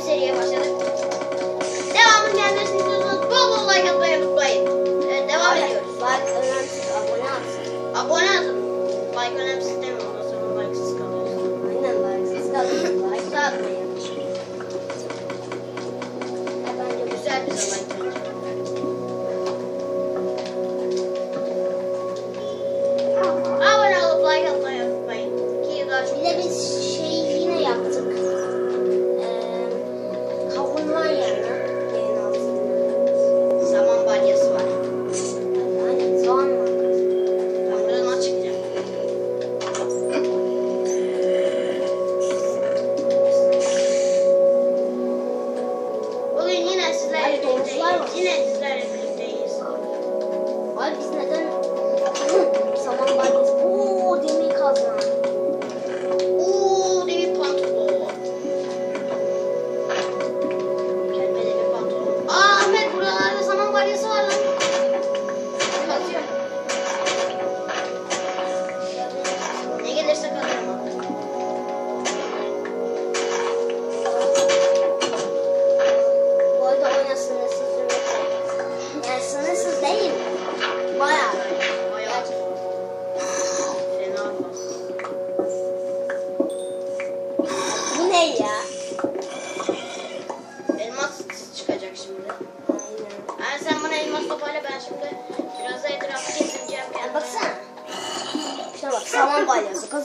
bir seriye başladık. Devamını gelmesini bol bol like atmayı unutmayın. Evet devam ediyoruz. Like önemsiz, abone atın. Abone atın. Like önemsiz demiyorum. O zaman like'sız kalıyoruz. Aynen like'sız kalıyoruz. like atmayın.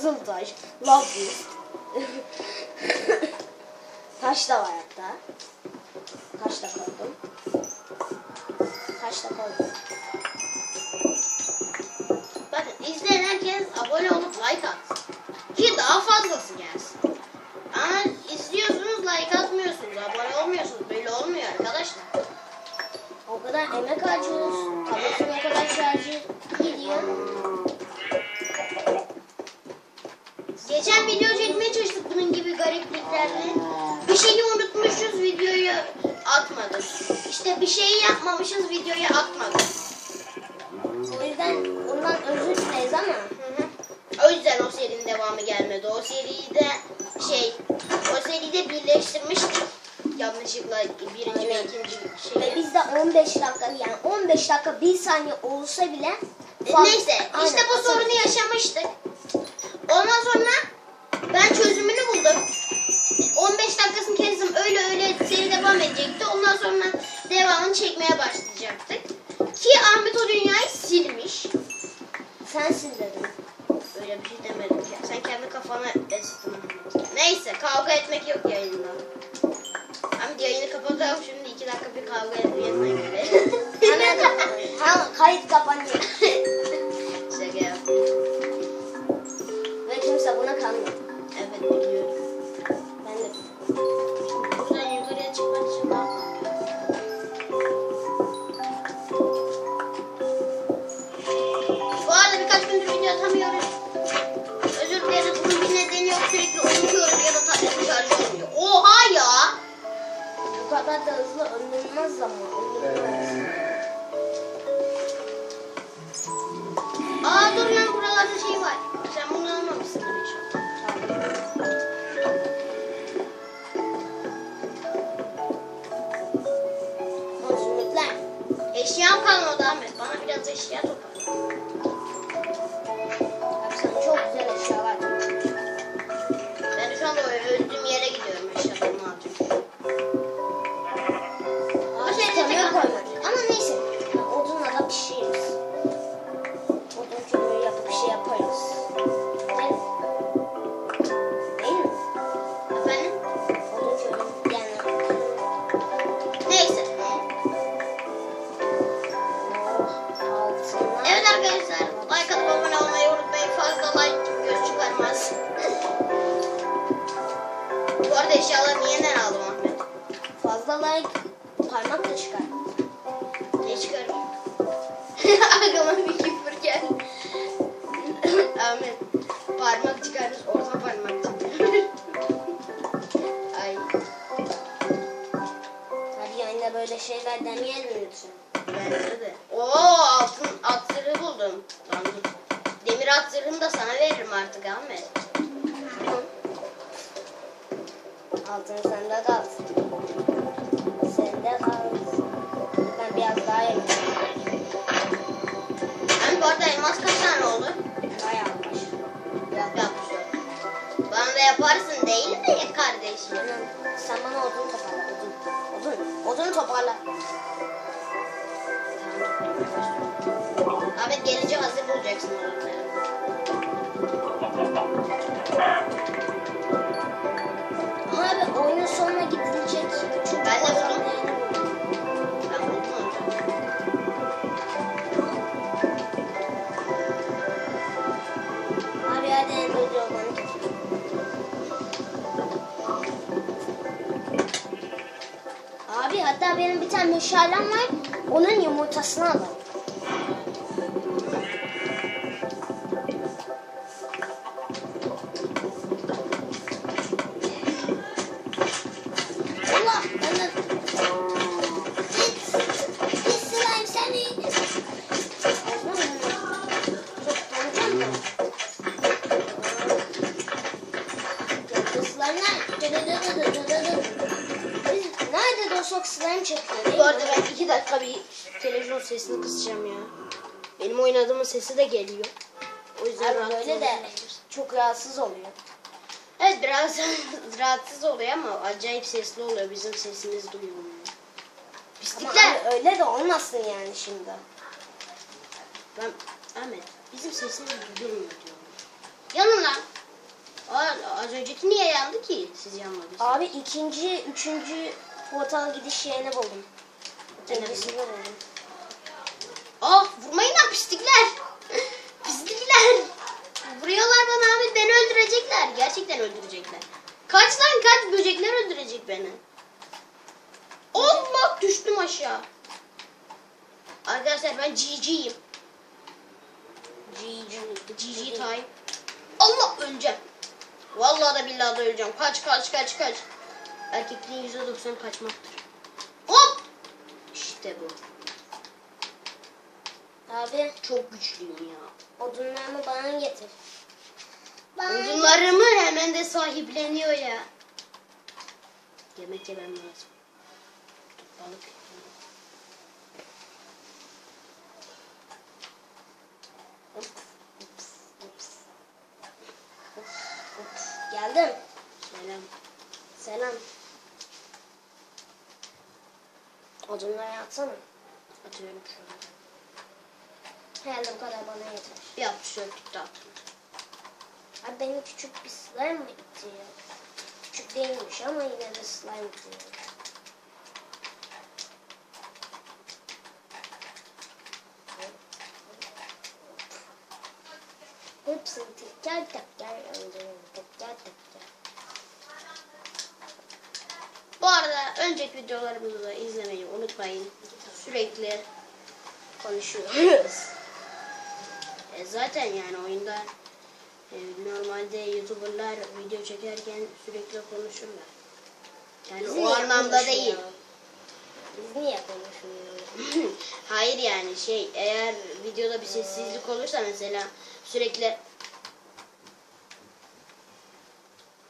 Balyası, kızıltaş, lavbuz. Taş da var hatta. Taş da koydum. Taş da koydum. Bakın izleyen herkes abone olup like atsın. Ki daha fazlası gelsin. Ama izliyorsunuz like atmıyorsunuz. Abone olmuyorsunuz. Böyle olmuyor arkadaşlar. O kadar emek harcıyoruz. Tabletin o kadar şarjı gidiyor. Video çekmeye çalıştık bunun gibi garipliklerle. Bir şeyi unutmuşuz videoyu atmadık. İşte bir şeyi yapmamışız videoyu atmadık. O yüzden ondan özür dileriz ama Hı hı. O yüzden o serinin devamı gelmedi. O seriyi de şey, o seriyi de birleştirmiştik. Yanlışlıkla birinci ve Aynen. ikinci ve şeyi. bizde 15 dakika yani 15 dakika 1 saniye olsa bile E, Neyse Aynen, işte bu atarız. sorunu yaşamıştık. Ondan sonra ben çözümünü buldum. E, 15 dakikasını kestim. Öyle öyle seri devam edecekti. Ondan sonra devamını çekmeye başlayacaktık. Ki Ahmet o dünyayı silmiş. sensin dedim. Öyle bir şey demedim ki. Sen kendi kafana estin. Neyse kavga etmek yok yayında. Ahmet yayını kapatalım şimdi iki dakika bir kavga edip yanına gidelim. Hemen ha, kayıt kapanıyor. Kadar da hızlı öldürmez ama. Öldürmez. Aa dur lan buralarda şey var. Sen bunu. O zümrütler. Eşyam kalmadı Ahmet. Bana biraz eşya topla. Like atıp abone olmayı unutmayın. Fazla like göz çıkarmaz. Bu arada eşyaları yeniden aldım Ahmet. Fazla like parmak da çıkar. Ne çıkarım? Aklıma bir küfür geldi. Ahmet. Parmak çıkarırız. Orta parmak çıkarır. Ay. Hadi yayında böyle şeyler demeyelim lütfen. Bence de. artık Ahmet. Altın sende kalsın. Sende kalsın. Ben biraz daha yemek. Yani bu arada elmas kaç tane oldu? Bayağı olmuş. Yap yap. Bana da yaparsın değil mi kardeşim? Sen bana odun toparla. Odun. Odun. Odun toparla. Ahmet gelince hazır bulacaksın onları. Abi oyunun sonuna gidilecek. Ben de getir. Abi hatta benim bir tane meşalem var. Onun yumurtasını alalım. Sok slime değil Bu mi? arada ben iki dakika bir televizyon sesini kısacağım ya. Benim oynadığımın sesi de geliyor. O yüzden Abi rahatsız böyle de olabilir. çok rahatsız oluyor. Evet biraz rahatsız oluyor ama acayip sesli oluyor. Bizim sesimiz duyulmuyor. Ama Pislikler. abi öyle de olmasın yani şimdi. Ben Ahmet bizim sesimiz duyulmuyor diyorum. Yanın lan. Aa, az önceki niye yandı ki? Siz yanmadınız. Abi ikinci, üçüncü portal gidiş yerini buldum. İkincisini buldum. Ah vurmayın lan pislikler. pislikler. Vuruyorlar bana Ahmet beni öldürecekler. Gerçekten öldürecekler. Kaç lan kaç böcekler öldürecek beni. Allah düştüm aşağı. Arkadaşlar ben GG'yim. GG. GG time. Allah öleceğim. Vallahi da billahi da öleceğim. Kaç kaç kaç kaç. Erkekliğin %90 kaçmaktır. Hop. İşte bu. Abi Çok güçlüyüm ya. odunlarımı bana getir. Bana Odunlarımı hemen de sahipleniyor ya. Yemek yemem lazım. Balık. Ups, ups, ups. Ups, ups. Geldim. Selam. Selam. Odunları atsana. Atıyorum şu an. Herhalde bu kadar bana yeter. 64 de attım. Abi benim küçük bir slime mi gitti ya? Küçük değilmiş ama yine de slime gitti. Hepsini teker teker öldürüyorum. Teker teker. Bu arada önceki videolarımızı da izlemeyi unutmayın. Sürekli Konuşuyoruz. e, zaten yani oyunda e, normalde YouTuber'lar video çekerken sürekli konuşurlar. Yani Biz o anlamda değil. Biz niye konuşmuyoruz? Hayır yani şey eğer videoda bir sessizlik olursa mesela sürekli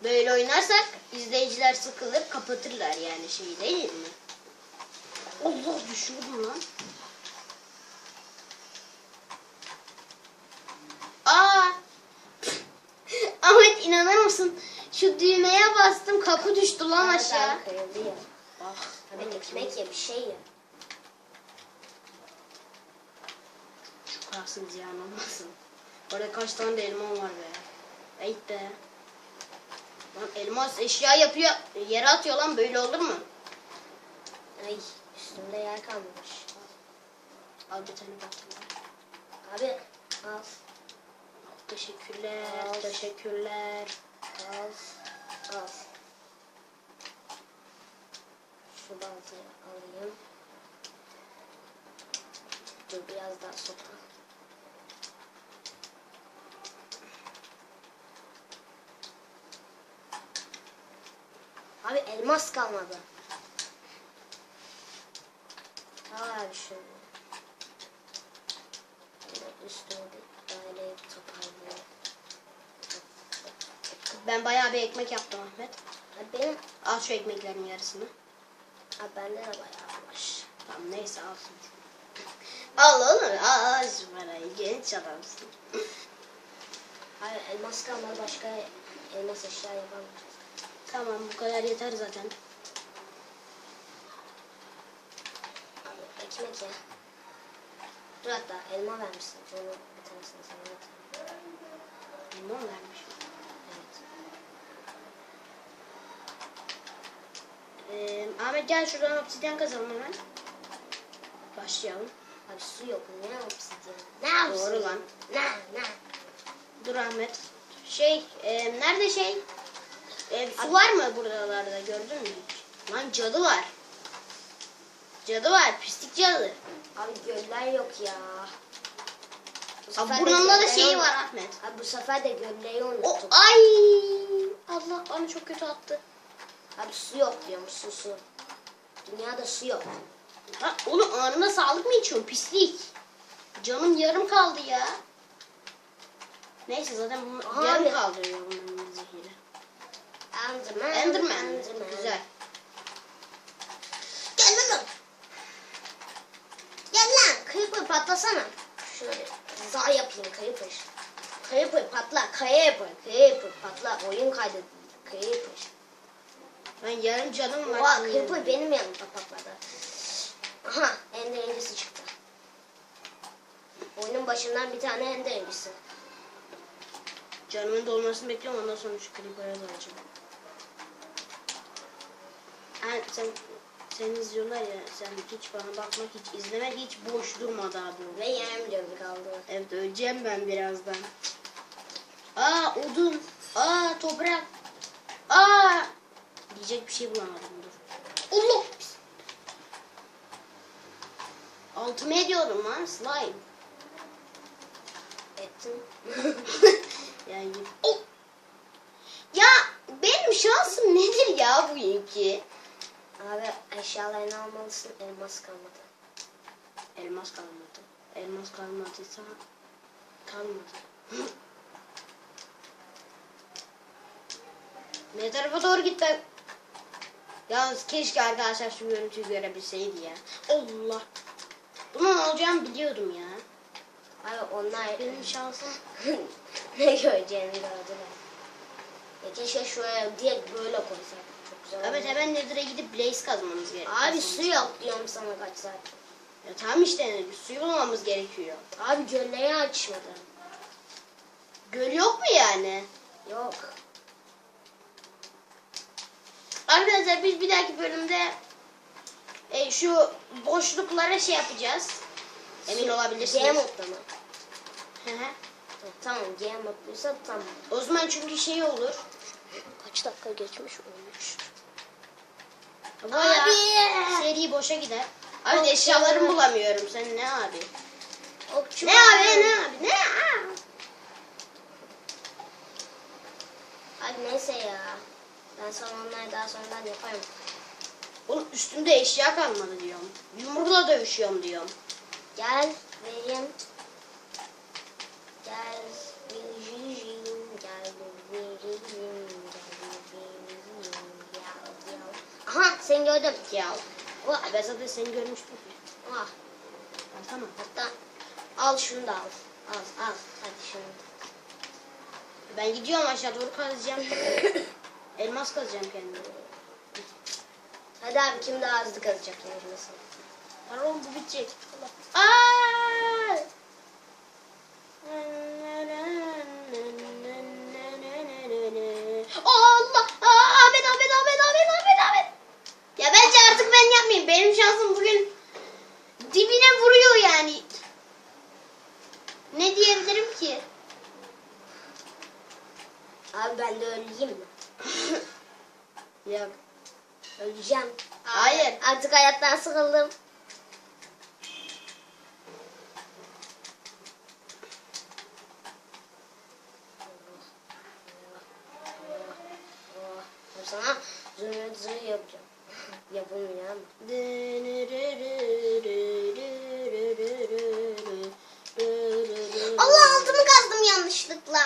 böyle oynarsak izleyiciler sıkılır kapatırlar yani şey değil mi? Allah düşürdüm lan. Aa! Ahmet inanır mısın? Şu düğmeye bastım kapı düştü lan aşağı. Kırıldı ya? Bak. Ekmek ya bir şey ya. Şu kalsın ziyan olmasın. Orada kaç tane de elmam var be. Ayıp be. Lan elmas eşya yapıyor. Yere atıyor lan böyle olur mu? Ay üstümde yer kalmamış. Al bir tane baktım. Abi al. Teşekkürler. Al. Teşekkürler. Al. Al. Şu baltayı alayım. Dur biraz daha sopa. Abi elmas kalmadı. Al abi şunu. Böyle Üstüne bir daire toparlayayım. Ben bayağı bir ekmek yaptım Ahmet. Abi benim Al şu ekmeklerin yarısını. Abi bende de bayağı var. Tamam neyse al şimdi. Al oğlum al şu parayı genç adamsın. Hayır elmas kalmadı başka elmas eşya yapamayacağız. Tamam bu kadar yeter zaten. Ekmek ya. Dur hatta elma vermişsin. Onu bir tanesini sana at. Limon vermiş. Evet. Ee, Ahmet gel şuradan obsidyen kazalım hemen. Başlayalım. Abi su yok. Ne obsidyen? Ne Doğru obsidyen? lan. Ne ne? Dur Ahmet. Şey, e, nerede şey? E, su var mı buralarda gördün mü? Lan cadı var. Cadı var, pislik cadı. Abi göller yok ya. Bu Abi burnunda da şeyi var Ahmet. Abi bu sefer de gölleri O unuttuk. ay Allah bana çok kötü attı. Abi su yok diyorum su su. Dünyada su yok. Ha, oğlum anında sağlık mı içiyorsun pislik? Canım yarım kaldı ya. Neyse zaten bunun Abi. yarım kaldırıyor bunların zehiri. Enderman. Enderman. Enderman. Güzel. Gel lan. Gel lan. Creeper patlasana. Şöyle za yapayım Creeper. Creeper patla. Creeper. Creeper patla. Oyun kaydedildi. Creeper. Ben yarım canım var. Oha Creeper benim yanımda patladı. Aha Ender incisi çıktı. Oyunun başından bir tane Ender incisi. Canımın dolmasını bekliyorum ondan sonra şu Creeper'a dalacağım. Ha, sen sen izliyorlar ya sen hiç bana bakmak hiç izleme hiç boş durma daha bu. Ve yarım canı kaldı. Evet öleceğim ben birazdan. Aa odun. Aa toprak. Aa diyecek bir şey bulamadım dur. Allah. Altıma ediyorum lan slime. Ettim. yani oh. Ya benim şansım nedir ya bu yılki? Abi eşyalarını almalısın elmas kalmadı. Elmas kalmadı. Elmas kalmadıysa kalmadı. ne tarafa doğru gitmem? Yalnız keşke arkadaşlar şu görüntüyü görebilseydi ya. Allah. Bunun olacağını biliyordum ya. Abi onlar Benim şansım. ne göreceğini gördüler. Ya keşke şuraya direkt böyle koysak. Güzel olur. Evet hemen Nether'a gidip Blaze kazmamız gerekiyor. Abi su yok diyorum sana kaç saat. Ya tamam işte suyu bulmamız gerekiyor. Abi gölleri açmadı. Göl yok mu yani? Yok. Arkadaşlar biz bir dahaki bölümde e, şu boşluklara şey yapacağız. Emin olabilirsiniz. G modda mı? Hı hı. Tamam G modluysa tamam. o zaman çünkü şey olur. Kaç dakika geçmiş olmuş. Abi! seri boşa gider. Abi Yok eşyalarımı ya. bulamıyorum. Sen ne abi? Okçu Ne abi ne abi ne abi? Abi neyse ya. Ben sana onları daha sonradan yaparım. Oğlum üstümde eşya kalmadı diyorum. Yumrukla dövüşüyorum diyorum. Gel vereyim. Gel vereyim. Gel vereyim. Gel vereyim. Gel gel. Aha seni gördüm. Ya Vah. ben zaten seni görmüştüm. Ah. Ha, tamam. Hatta al şunu da al. Al al. Hadi şunu da. Ben gidiyorum aşağı doğru kazacağım. Elmas kazacağım kendime. Hadi abi kim daha hızlı kazacak yarışması. Pardon bu bitecek. Allah. Aa! Allah! Ya bence artık ben yapmayayım. Benim şansım bugün dibine vuruyor yani. Ne diyebilirim ki? Abi ben de öleyim mi? Yok. Öleceğim. Hayır. Artık hayattan sıkıldım. Sana zırh zırh yapacağım yapamayan. Allah altımı kazdım yanlışlıkla.